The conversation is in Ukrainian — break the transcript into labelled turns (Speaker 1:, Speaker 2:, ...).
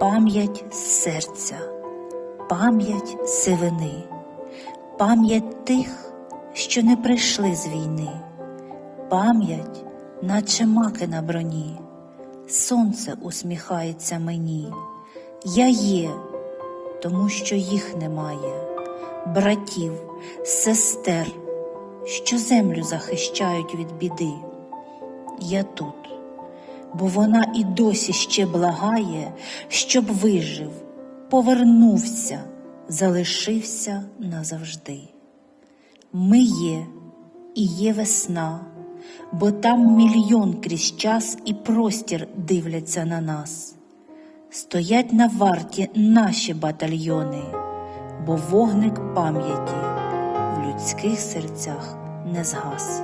Speaker 1: пам'ять серця, пам'ять сивини, пам'ять тих, що не прийшли з війни, пам'ять, наче маки на броні, сонце усміхається мені, я є, тому що їх немає, братів, сестер, що землю захищають від біди. Я тут бо вона і досі ще благає, щоб вижив, повернувся, залишився назавжди. Ми є і є весна, бо там мільйон крізь час і простір дивляться на нас. Стоять на варті наші батальйони, бо вогник пам'яті в людських серцях не згас.